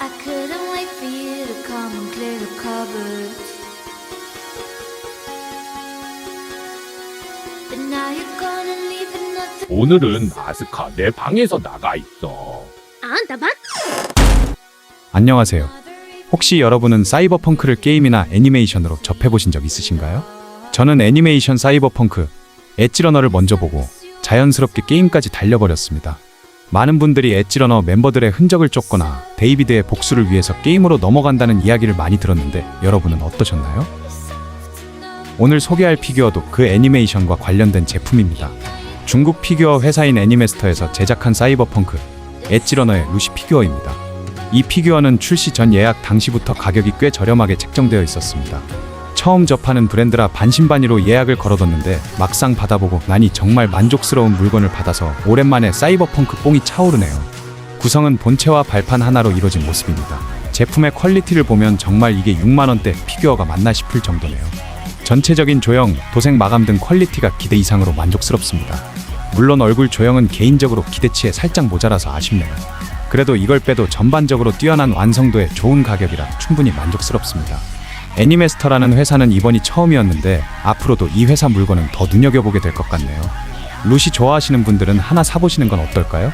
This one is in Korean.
I couldn't wait for you to come and clear the cupboard. But now you're gonna leave and nothing. 오늘은 아스카 내 방에서 나가 있어. 아, 나만? 안녕하세요. 혹시 여러분은 사이버펑크를 게임이나 애니메이션으로 접해보신 적 있으신가요? 저는 애니메이션 사이버펑크, 엣지러너를 먼저 보고 자연스럽게 게임까지 달려버렸습니다. 많은 분들이 엣지러너 멤버들의 흔적을 쫓거나 데이비드의 복수를 위해서 게임으로 넘어간다는 이야기를 많이 들었는데 여러분은 어떠셨나요? 오늘 소개할 피규어도 그 애니메이션과 관련된 제품입니다. 중국 피규어 회사인 애니메스터에서 제작한 사이버펑크, 엣지러너의 루시 피규어입니다. 이 피규어는 출시 전 예약 당시부터 가격이 꽤 저렴하게 책정되어 있었습니다. 처음 접하는 브랜드라 반신반의로 예약을 걸어뒀는데 막상 받아보고 나니 정말 만족스러운 물건을 받아서 오랜만에 사이버펑크 뽕이 차오르네요. 구성은 본체와 발판 하나로 이루어진 모습입니다. 제품의 퀄리티를 보면 정말 이게 6만원대 피규어가 맞나 싶을 정도네요. 전체적인 조형, 도색 마감 등 퀄리티가 기대 이상으로 만족스럽습니다. 물론 얼굴 조형은 개인적으로 기대치에 살짝 모자라서 아쉽네요. 그래도 이걸 빼도 전반적으로 뛰어난 완성도에 좋은 가격이라 충분히 만족스럽습니다. 애니메스터라는 회사는 이번이 처음이었는데 앞으로도 이 회사 물건은 더 눈여겨보게 될 것 같네요. 루시 좋아하시는 분들은 하나 사보시는 건 어떨까요?